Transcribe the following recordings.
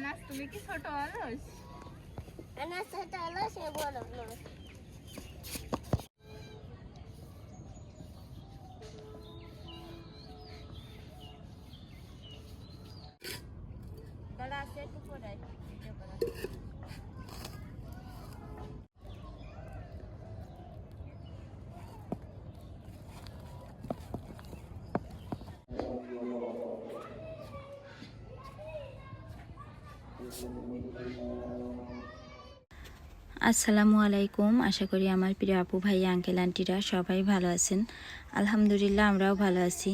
আনাস তুমি কি ছোট অলস আনাজ ছোট হলো সে বড় হলো আসসালামু আলাইকুম। আশা করি আমার প্রিয় আপু ভাই আঙ্কেল আন্টিরা সবাই ভালো আছেন। আলহামদুলিল্লাহ, আমরাও ভালো আছি।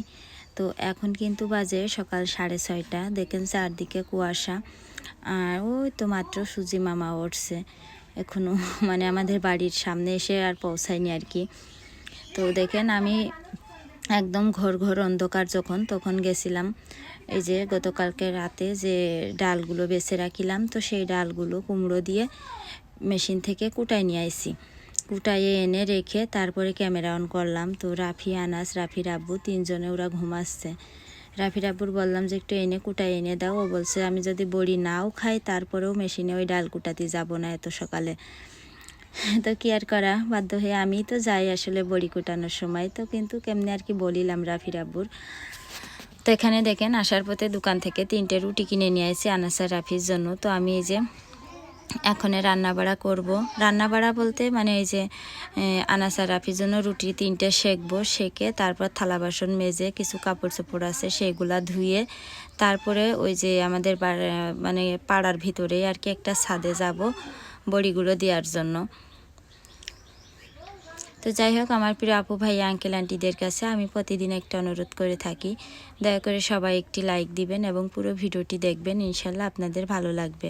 তো এখন কিন্তু বাজে সকাল সাড়ে ছয়টা। দেখেন চারদিকে কুয়াশা। আর ওই তো মাত্র সুজি মামা উঠছে। এখনও মানে আমাদের বাড়ির সামনে এসে আর পৌঁছায়নি আর কি। তো দেখেন আমি একদম ঘর ঘর অন্ধকার যখন, তখন গেছিলাম। এই যে গতকালকে রাতে যে ডালগুলো বেছে রাখিলাম, তো সেই ডালগুলো কুমড়ো দিয়ে মেশিন থেকে কুটাই নিয়ে আইসি কুটাইয়ে এনে রেখে তারপরে ক্যামেরা অন করলাম। তো রাফি, আনাস, রাফি, রাব্বু তিনজনে ওরা ঘুমাচ্ছে। রাফি, রাব্বুর বললাম যে, একটু এনে কুটাই এনে দাও। ও বলছে, আমি যদি বড়ি নাও খাই, তারপরেও মেশিনে ওই ডাল কুটাতে যাব না এত সকালে। তো কি আর করা? বাধ্য হয়ে আমি তো যাই আসলে বড়ি কুটানোর সময়। তো কিন্তু কেমনি আর কি বলিলাম রাফি রাব্বুর। তো এখানে দেখেন, আসার পথে দোকান থেকে তিনটে রুটি কিনে নিয়ে আসি আনাসার রাফির জন্য। তো আমি এই যে এখনে রান্না বাড়া করব। রান্না বাড়া বলতে মানে এই যে আনাসার রাফির জন্য রুটি তিনটে সেকবো, সেকে তারপর থালা বাসন মেজে কিছু কাপড় চোপড় আছে সেগুলা ধুয়ে তারপরে ওই যে আমাদের মানে পাড়ার ভিতরে আর কি একটা ছাদে যাব বড়িগুলো দেওয়ার জন্য। তো যাই হোক, আমার প্রিয় আপু ভাই আঙ্কেল আন্টিদের কাছে আমি প্রতিদিন একটা অনুরোধ করে থাকি, দয়া করে সবাই একটি লাইক দিবেন এবং পুরো ভিডিওটি দেখবেন, ইনশাল্লাহ আপনাদের ভালো লাগবে।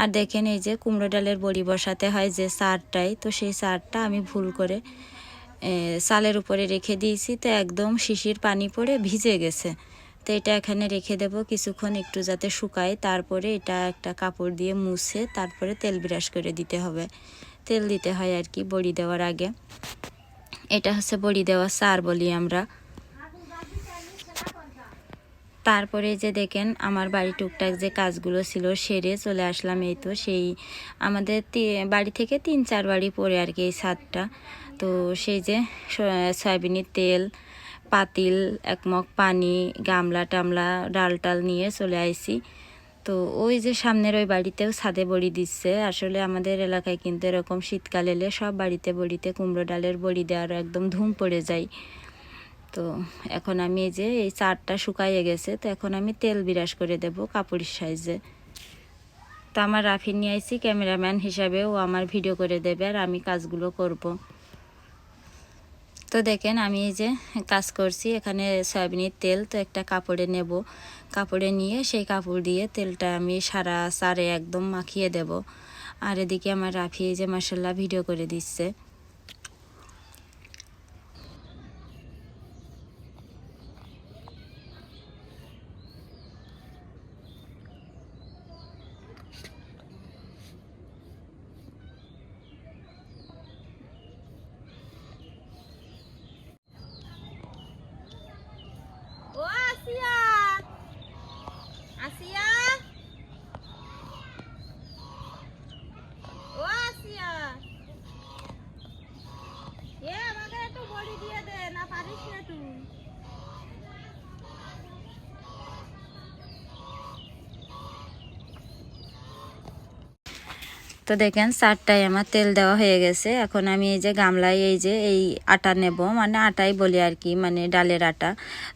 আর দেখেন এই যে কুমড়ো ডালের বড়ি বসাতে হয় যে সারটাই, তো সেই সারটা আমি ভুল করে সালের উপরে রেখে দিয়েছি, তো একদম শিশির পানি পড়ে ভিজে গেছে। তো এটা এখানে রেখে দেব কিছুক্ষণ একটু যাতে শুকায়, তারপরে এটা একটা কাপড় দিয়ে মুছে, তারপরে তেল ব্রাশ করে দিতে হবে। তেল দিতে হয় আর কি বড়ি দেওয়ার আগে। এটা হচ্ছে বড়ি দেওয়া সার বলি আমরা। তারপরে যে দেখেন আমার বাড়ি টুকটাক যে কাজগুলো ছিল সেরে চলে আসলাম এই তো সেই আমাদের বাড়ি থেকে তিন চার বাড়ি পরে আর কি এই ছাদটা তো সেই যে সয়াবিনের তেল, পাতিল, একমগ, পানি, গামলা টামলা ডাল টাল নিয়ে চলে আইছি তো ওই যে সামনের ওই বাড়িতেও ছাদে বড়ি দিচ্ছে। আসলে আমাদের এলাকায় কিন্তু এরকম শীতকাল এলে সব বাড়িতে বড়িতে কুমড়ো ডালের বড়ি দেওয়ার একদম ধুম পড়ে যায়। তো এখন আমি এই যে এই চারটা শুকাইয়ে গেছে, তো এখন আমি তেল বিরাস করে দেব কাপড়ের সাইজে। তো আমার রাফি নিয়ে আইছি ক্যামেরাম্যান হিসাবে ও আমার ভিডিও করে দেবে আর আমি কাজগুলো করব। তো দেখেন আমি এই যে কাজ করছি, এখানে সয়াবিনের তেল তো একটা কাপড়ে নেব। কাপড়ে নিয়ে সেই কাপড় দিয়ে তেলটা আমি সারা সারে একদম মাখিয়ে দেব। আর এদিকে আমার রাফি এই যে মার্শাল্লাহ ভিডিও করে দিচ্ছে ও আসিয়া আসিয়া ও আসিয়া এ আমাকে একটু বড়ি দিয়ে দে না পারিস না তুই তো দেখেন চারটায় আমার তেল দেওয়া হয়ে গেছে। এখন আমি এই যে গামলায় এই যে এই আটা নেব মানে আটাই বলি আর কি মানে ডালের আটা।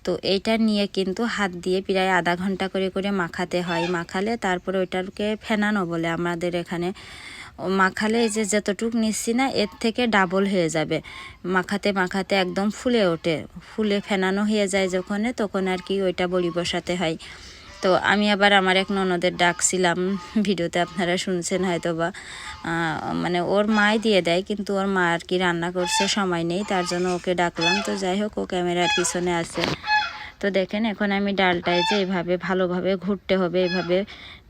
তো এইটা নিয়ে কিন্তু হাত দিয়ে প্রায় আধা ঘণ্টা করে করে মাখাতে হয়। মাখালে তারপরে ওইটাকে ফেনানো বলে আমাদের এখানে। মাখালে এই যে যতটুক নিচ্ছি না, এর থেকে ডাবল হয়ে যাবে। মাখাতে মাখাতে একদম ফুলে ওঠে। ফুলে ফেনানো হয়ে যায় যখন তখন আর কি ওইটা বড়ি বসাতে হয়। তো আমি আবার আমার এক ননদের ডাকছিলাম। ভিডিওতে আপনারা শুনছেন হয়তো বা মানে ওর মাই দিয়ে দেয়, কিন্তু ওর মা আর কি রান্না করছে, সময় নেই, তার জন্য ওকে ডাকলাম। তো যাই হোক, ও ক্যামেরার পিছনে আছে। তো দেখেন, এখন আমি ডালটায় যে এভাবে ভালোভাবে ঘুরতে হবে, এভাবে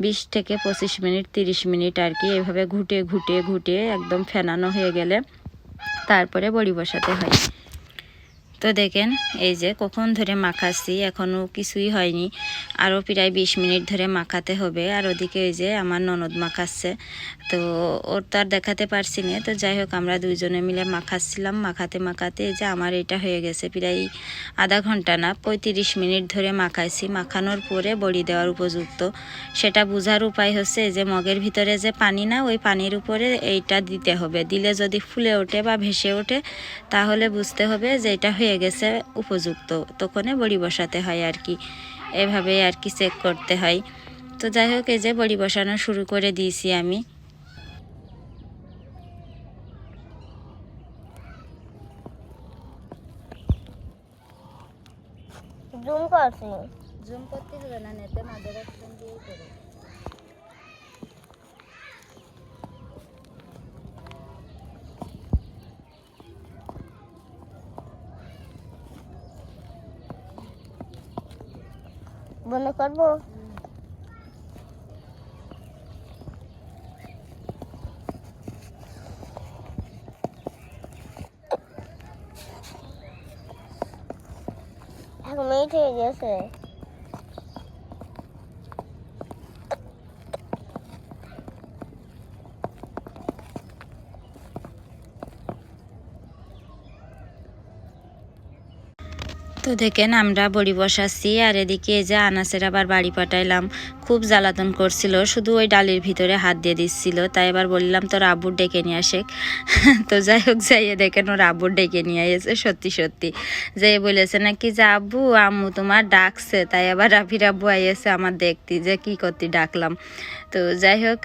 বিশ থেকে পঁচিশ মিনিট, তিরিশ মিনিট আর কি এভাবে ঘুটে ঘুটে ঘুটে একদম ফেনানো হয়ে গেলে তারপরে বড়ি বসাতে হয়। তো দেখেন, এই যে কখন ধরে মাখাচ্ছি এখনও কিছুই হয়নি। আরও প্রায় বিশ মিনিট ধরে মাখাতে হবে। আর ওদিকে এই যে আমার ননদ মাখাচ্ছে। তো ওর তো আর দেখাতে পারছি না। তো যাই হোক, আমরা দুইজনে মিলে মাখাচ্ছিলাম। মাখাতে মাখাতে এই যে আমার এটা হয়ে গেছে প্রায় আধা ঘণ্টা না, পঁয়ত্রিশ মিনিট ধরে মাখাইছি। মাখানোর পরে বড়ি দেওয়ার উপযুক্ত। সেটা বোঝার উপায় হচ্ছে যে মগের ভিতরে যে পানি না, ওই পানির উপরে এইটা দিতে হবে। দিলে যদি ফুলে ওঠে বা ভেসে ওঠে, তাহলে বুঝতে হবে যে এটা হয়ে গেছে উপযুক্ত। তখনই বড়ি বসাতে হয় আর কি। এভাবে আর কি চেক করতে হয়। তো যাই হোক এই যে বড়ি বসানো শুরু করে দিয়েছি আমি। জুম করছি। জুম করতে হবে না নেতে মাঝের বন্ধ করব? এখন হয়ে গেছে। তো দেখেন আমরা বড়ি বসাচ্ছি, আর এদিকে যে আনাসের আবার বাড়ি পাঠাইলাম। খুব জ্বালাতন করছিল, শুধু ওই ডালির ভিতরে হাত দিয়ে দিচ্ছিল। তাই এবার বললাম, তোর আব্বুর ডেকে নিয়ে আসে তো যাই হোক, যাইয়ে দেখেন ওর আব্বুর ডেকে নিয়ে এসে সত্যি সত্যি। যে বলেছে, নাকি যে আব্বু, আম্মু তোমার ডাকছে। তাই আবার রাফির আব্বু আইয়েছে আমার দেখতি, যে কি করতে ডাকলাম। তো যাই হোক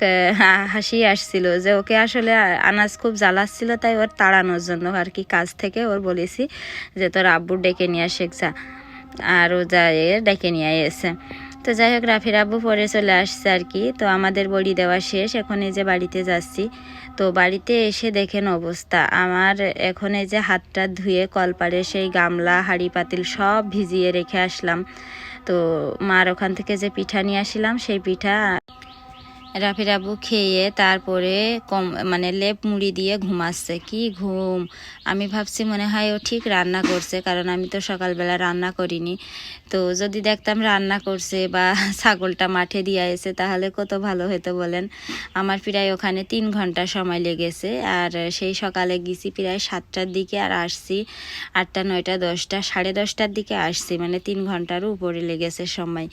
হাসি আসছিল যে ওকে আসলে আনাজ খুব জ্বালাচ্ছিল, তাই ওর তাড়ানোর জন্য আর কি কাজ থেকে ওর বলেছি যে তোর আব্বুর ডেকে নিয়ে আসে যা আর ও যা ডেকে নিয়ে এসে তো যাই হোক, রাফির আব্বু পরে চলে আসছে আর কি। তো আমাদের বড়ি দেওয়া শেষ। এখন এই যে বাড়িতে যাচ্ছি। তো বাড়িতে এসে দেখেন অবস্থা। আমার এখন এই যে হাতটা ধুয়ে কলপাড়ে সেই গামলা, হাঁড়ি, পাতিল সব ভিজিয়ে রেখে আসলাম। তো মার ওখান থেকে যে পিঠা নিয়ে আসলাম, সেই পিঠা রাফির আব্বু খেয়ে তারপরে কম মানে লেপ মুড়ি দিয়ে ঘুমাচ্ছে। কি ঘুম? আমি ভাবছি মনে হয় ও ঠিক রান্না করছে, কারণ আমি তো সকালবেলা রান্না করিনি। তো যদি দেখতাম রান্না করছে বা ছাগলটা মাঠে দিয়ে এসে তাহলে কত ভালো হতো বলেন। আমার প্রায় ওখানে তিন ঘণ্টা সময় লেগেছে, আর সেই সকালে গেছি প্রায় সাতটার দিকে আর আসছি আটটা, নয়টা, দশটা, সাড়ে দশটার দিকে আসছি মানে তিন ঘন্টারও উপরে লেগেছে সময়।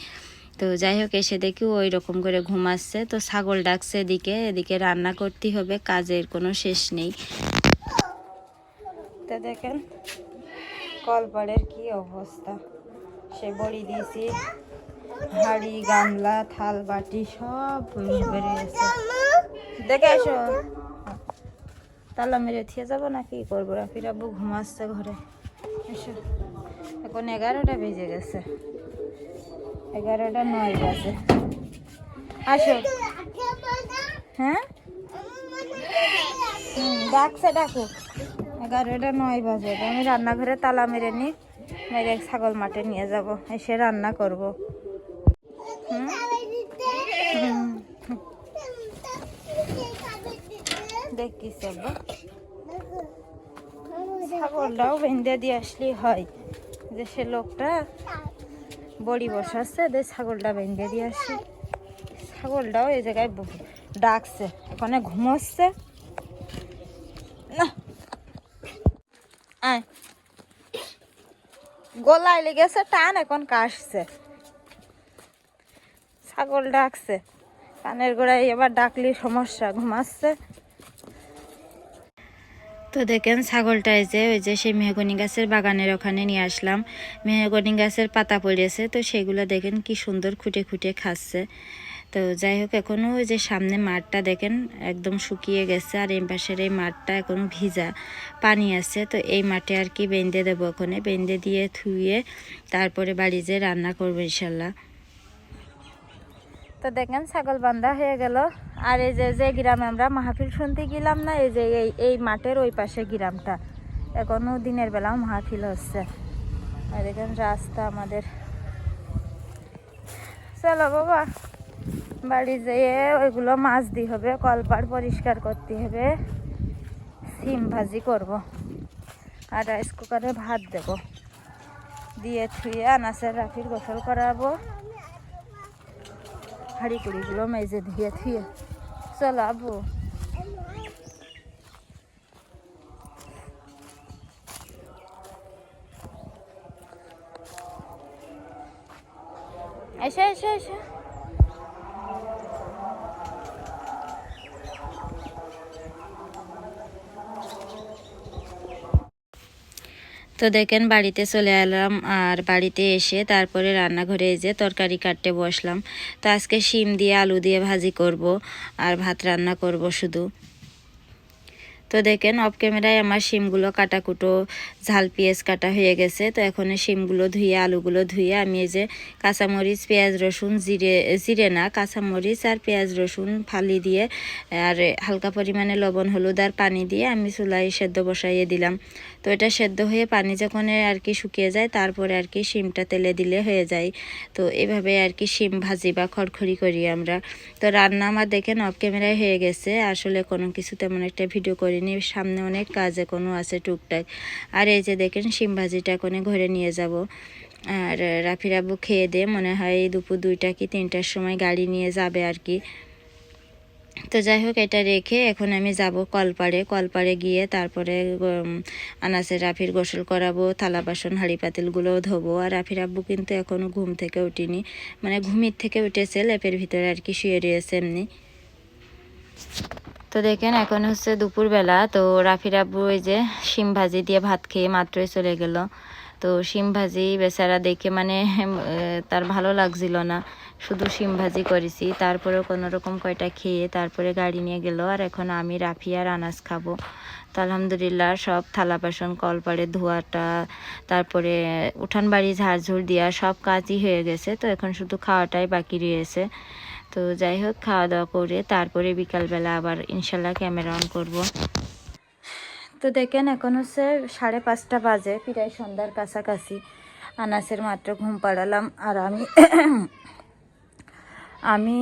তো যাই হোক, এসে দেখি ওই রকম করে ঘুমাচ্ছে। তো ছাগল ডাকছে এদিকে এদিকে রান্না করতে হবে, কাজের কোনো শেষ নেই। তো দেখেন, কলপাড়ের কি অবস্থা। সে বড়ি দিয়েছি, হাড়ি, গামলা, থাল, বাটি, সব বেরিয়েছে দেখে এসো। তালা মেরে থিয়ে যাব না কি করব? রাফির আব্বু ঘুমাচ্ছে ঘরে। এসো। এখন এগারোটা বেজে গেছে। এগারোটা নয় বাজে। আসো। হ্যাঁ? ডাকছে, ডাকুক। এগারোটা নয় বাজে। আমি রান্নাঘরে তালা মেরে নি মেরে ছাগল মাঠে নিয়ে যাব, এসে রান্না করব। দেখিস ছাগলটাও বেঁধে দিয়ে আসলেই হয়, যে সে লোকটা বড়ি বসাচ্ছে দে ছাগলটা বেঁধে দিয়ে আসি। ছাগলটাও এই জায়গায় ডাকছে, ওখানে ঘুমোচ্ছে। না। আয়। গলায় লেগেছে, টান এখন কাশছে। ছাগল ডাকছে। কানের গোড়ায় এবার ডাকলি সমস্যা, ঘুমাচ্ছে। তো দেখেন ছাগলটা এই যে, ওই যে সেই মেহগনি গাছের বাগানের ওখানে নিয়ে আসলাম। মেহগনি গাছের পাতা পড়েছে, তো সেগুলো দেখেন কি সুন্দর খুঁটে খুঁটে খাচ্ছে। তো যাই হোক এখনও ওই যে সামনে মাঠটা দেখেন একদম শুকিয়ে গেছে, আর এই পাশের এই মাঠটা এখন ভিজা পানি আছে। তো এই মাঠে আর কি বেঁধে দেবো ওখানে, বেঁধে দিয়ে ধুয়ে তারপরে বাড়ি যেয়ে রান্না করব ইনশাল্লাহ। তো দেখেন, ছাগল বান্ধা হয়ে গেল। আর এই যে যে গ্রামে আমরা মাহফিল শুনতে গেলাম না, এই যে এই এই মাঠের ওই পাশে গ্রামটা। এখনও দিনের বেলাও মাহফিল হচ্ছে। আর দেখেন, রাস্তা আমাদের। চলো বাবা, বাড়ি যেয়ে ওইগুলো মাছ দিয়ে হবে কলপাড় পরিষ্কার করতে হবে। সিম ভাজি করব। আর রাইস কুকারে ভাত দেবো। দিয়ে থুয়ে আনাসের রাখির গোসল করাবো। হাড়ি কুড়িগুলো মেজে দিয়ে থুয়ে চল আবু এসে এসে এসে তো দেখেন, বাড়িতে চলে এলাম আর বাড়িতে এসে তারপরে রান্নাঘরে এসে তরকারি কাটতে বসলাম। তো আজকে শিম দিয়ে আলু দিয়ে ভাজি করব আর ভাত রান্না করব শুধু। তো দেখেন অফ ক্যামেরায় আমার শিমগুলো কাটাকুটো, ঝাল পেঁয়াজ কাটা হয়ে গেছে। তো এখন শিমগুলো ধুয়ে, আলুগুলো ধুয়ে আমি এই যে কাঁচামরিচ, পেঁয়াজ, রসুন জিরে জিরে না, কাঁচামরিচ আর পেঁয়াজ, রসুন ফালি দিয়ে আর হালকা পরিমাণে লবণ, হলুদ আর পানি দিয়ে আমি চুলাই সেদ্ধ বসাইয়ে দিলাম। তো এটা সেদ্ধ হয়ে পানি যখন আর কি শুকিয়ে যায়, তারপরে আর কি শিমটা তেলে দিলে হয়ে যায়। তো এভাবে আর কি শিম ভাজি বা খড়খড়ি করি আমরা। তো রান্না আমার দেখেন অফ ক্যামেরায় হয়ে গেছে, আসলে কোনো কিছু তেমন একটা ভিডিও করিনি, সামনে অনেক কাজ কোনো আছে টুকটাক। আর এই যে দেখেন, শিম ভাজিটা কোনে ঘরে নিয়ে যাব। আর রাফির আব্বু খেয়ে দে, মনে হয় দুপুর দুইটা কি তিনটার সময় গাড়ি নিয়ে যাবে আর কি। তো যাই হোক, এটা রেখে এখন আমি যাব কলপাড়ে। কলপাড়ে গিয়ে তারপরে আনাসের রাফির গোসল করাবো, থালা বাসন, হাঁড়ি পাতিলগুলোও ধোবো। আর রাফির আব্বু কিন্তু এখনও ঘুম থেকে উঠিনি মানে ঘুমির থেকে উঠেছে, লেপের ভিতরে আর কি শুয়ে রয়েছে এমনি। তো দেখেন, এখন হচ্ছে দুপুরবেলা। তো রাফির আব্বু ওই যে শিম ভাজি দিয়ে ভাত খেয়ে মাত্রই চলে গেল। তো শিম ভাজি বেচারা দেখে মানে তার ভালো লাগছিল না। শুধু শিম ভাজি করেছি, তারপরেও কোনো রকম কয়টা খেয়ে তারপরে গাড়ি নিয়ে গেল। আর এখন আমি, রাফি আর আনাজ খাব। তো আলহামদুলিল্লাহ সব থালা বাসন, কলপাড়ে ধোয়াটা, তারপরে উঠান বাড়ি ঝাড়ঝুড় দেওয়া সব কাজই হয়ে গেছে। তো এখন শুধু খাওয়াটাই বাকি রয়েছে। তো যাই হোক, খাওয়া দাওয়া করে তারপরে বিকালবেলা আবার ইনশাল্লাহ ক্যামেরা অন করব। তো দেখেন, এখন হচ্ছে সাড়ে পাঁচটা বাজে, প্রায় সন্ধ্যার কাছাকাছি। আনাসের মাত্র ঘুম পাড়ালাম আর আমি আমি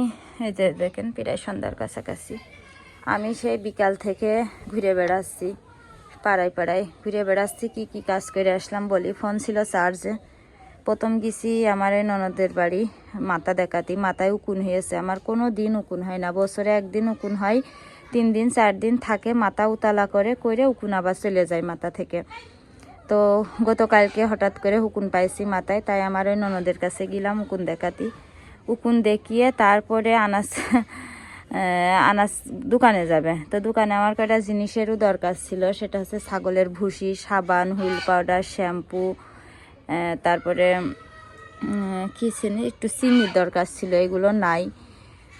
এই যে দেখেন, প্রায় সন্ধ্যার কাছাকাছি। আমি সেই বিকাল থেকে ঘুরে বেড়াচ্ছি, পাড়ায় পাড়ায় ঘুরে বেড়াচ্ছি, কি কি কাজ করে আসলাম বলি। ফোন ছিল চার্জে প্রথম গেছি আমার এই ননদের বাড়ি মাথা দেখাতি। মাথায় উকুন হয়েছে আমার কোনো দিন উকুন হয় না। বছরে একদিন উকুন হয়, তিন দিন, চার দিন থাকে। মাথা উতালা করে করে উকুন আবার চলে যায় মাথা থেকে। তো গতকালকে হঠাৎ করে হুকুন পাইছি মাথায় তাই আমার ওই ননদের কাছে গেলাম উকুন দেখাতি। উকুন দেখিয়ে তারপরে আনাস আনাস দোকানে যাবে। তো দোকানে আমার কয়টা জিনিসেরও দরকার ছিল। সেটা হচ্ছে ছাগলের ভুসি, সাবান, হুইল পাউডার, শ্যাম্পু তারপরে কি চিনি একটু চিনির দরকার ছিল, এগুলো নাই।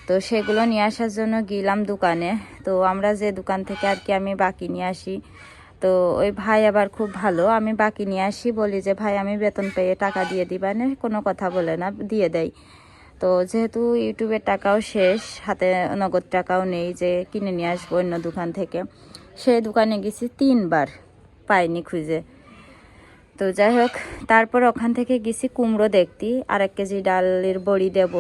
তো সেগুলো নিয়ে আসার জন্য গেলাম দোকানে। তো আমরা যে দোকান থেকে আর কি আমি বাকি নিয়ে আসি, তো ওই ভাই আবার খুব ভালো, আমি বাকি নিয়ে আসি, বলি যে, ভাই, আমি বেতন পেয়ে টাকা দিয়ে দিবানে কোনো কথা বলে না, দিয়ে দেয় তো যেহেতু ইউটিউবের টাকাও শেষ, হাতে নগদ টাকাও নেই যে, কিনে নিয়ে আসব অন্য দোকান থেকে। সেই দোকানে গেছি তিনবার, পাইনি খুঁজে। তো যাই হোক, তারপর ওখান থেকে গেছি কুমড়ো দেখতি, আর এক কেজি ডালের বড়ি দেব,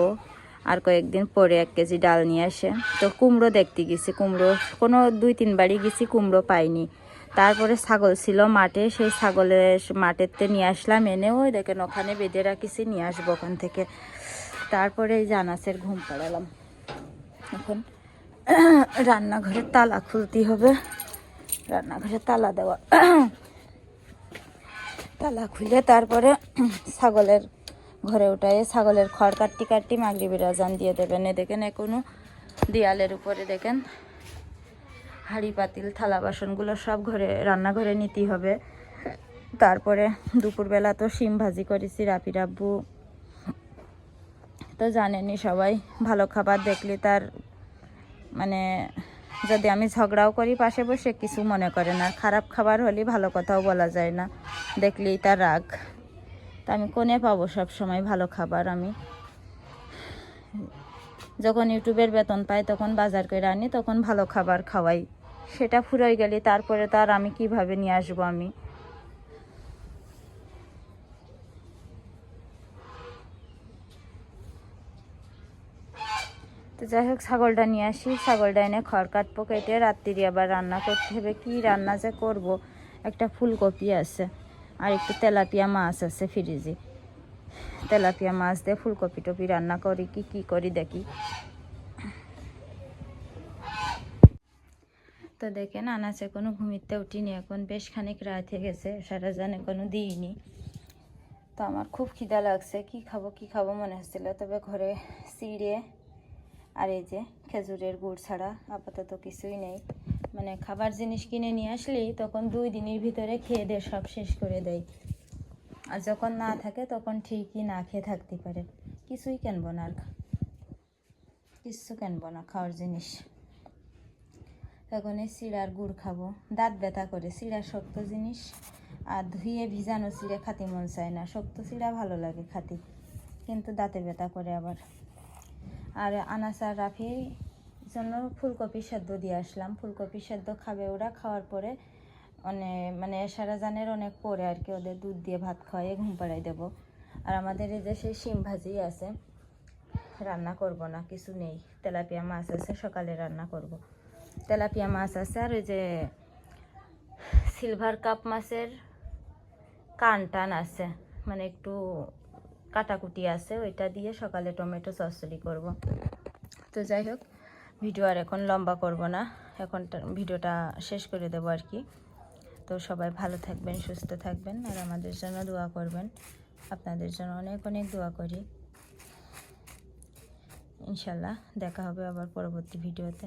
আর কয়েকদিন পরে এক কেজি ডাল নিয়ে আসে। তো কুমড়ো দেখতে গেছি, কুমড়ো কোনো দুই তিনবারই গেছি, কুমড়ো পাইনি। তারপরে ছাগল ছিল মাঠে, সেই ছাগলের মাঠেতে নিয়ে আসলাম, এনে ওই দেখেন ওখানে বেঁধে রাখিছি, নিয়ে আসব ওখান থেকে। তারপরে এই জানাসের ঘুম পাড়ালাম। এখন রান্নাঘরের তালা খুলতে হবে। রান্নাঘরের তালা দেওয়া তালা খুলে তারপরে ছাগলের ঘরে উঠায় ছাগলের খড় কাটটি কাটটি মাগরি বিরাজান দিয়ে দেবেন। এ দেখেন, এখনও দেয়ালের উপরে দেখেন, হাঁড়ি, পাতিল, থালা, বাসনগুলো সব ঘরে, রান্নাঘরে নিতেই হবে। তারপরে দুপুরবেলা তো শিম ভাজি করেছি রাপি রাব্বু তো জানেনই সবাই, ভালো খাবার দেখলে তার মানে যদি আমি ঝগড়াও করি পাশে বসে কিছু মনে করে না। খারাপ খাবার হলে ভালো কথাও বলা যায় না। দেখলেই তার রাগ। তা আমি কোনে পাবো সব সময় ভালো খাবার আমি। যখন ইউটিউবের বেতন পাই, তখন বাজার করে আনি, তখন ভালো খাবার খাওয়াই। সেটা ফুরাই গেলে তারপরে তার আমি কীভাবে নিয়ে আসব আমি? তো যাই হোক, ছাগলটা নিয়ে আসি। ছাগলটা এনে খড় কাটবো কেটে রাত্রি আবার রান্না করতে হবে। কি রান্না যে করব? একটা ফুলকপি আছে আর একটু তেলাপিয়া মাছ আছে ফ্রিজে তেলাপিয়া মাছ দিয়ে ফুলকপি টপি রান্না করি, কি কি করি দেখি। তো দেখেন, আনাচে কোনো ঘুমিতে উঠিনি, এখন বেশ খানিক রাত হয়ে গেছে, সারা জানে কোনো দিইনি। তো আমার খুব খিদা লাগছে, কি খাব কি খাব মনে হচ্ছিল, তবে ঘরে চিড়ে আর এই যে খেজুরের গুড় ছাড়া আপাতত কিছুই নেই। মানে খাবার জিনিস কিনে নিয়ে আসলেই তখন দুই দিনের ভিতরে খেয়ে দিয়ে সব শেষ করে দেয়। আর যখন না থাকে, তখন ঠিকই না খেয়ে থাকতে পারে। কিছুই কেনবো না আর। কিচ্ছু কেনবো না খাওয়ার জিনিস। তখন এই চিড়ার গুড় খাব। দাঁত ব্যথা করে চিড়া শক্ত জিনিস। আর ধুয়ে ভিজানো চিড়ে খাতি মন চায় না। শক্ত চিড়া ভালো লাগে খাতি, কিন্তু দাঁতে ব্যথা করে আবার। আর আনাসার রাফি জন্য ফুলকপি সেদ্ধ দিয়ে আসলাম। ফুলকপি সেদ্ধ খাবে ওরা, খাওয়ার পরে অনেক মানে সারা জানের অনেক পরে আর কি ওদের দুধ দিয়ে ভাত খাওয়াই ঘুম পাড়াই দেবো। আর আমাদের এই যে সেই শিম ভাজি আছে, রান্না করব না, কিছু নেই। তেলাপিয়া মাছ আছে, সকালে রান্না করব। তেলাপিয়া মাছ আছে আর ওই যে সিলভার কাপ মাছের কান টান আছে মানে একটু কাটাকুটি আছে, ওইটা দিয়ে সকালে টমেটো চচ্চড়ি করব। তো যাই হোক, ভিডিও আর এখন লম্বা করব না, এখন ভিডিওটা শেষ করে দেবো আর কি। তো সবাই ভালো থাকবেন, সুস্থ থাকবেন, আর আমাদের জন্য দোয়া করবেন। আপনাদের জন্য অনেক অনেক দোয়া করি। ইনশাল্লাহ দেখা হবে আবার পরবর্তী ভিডিওতে।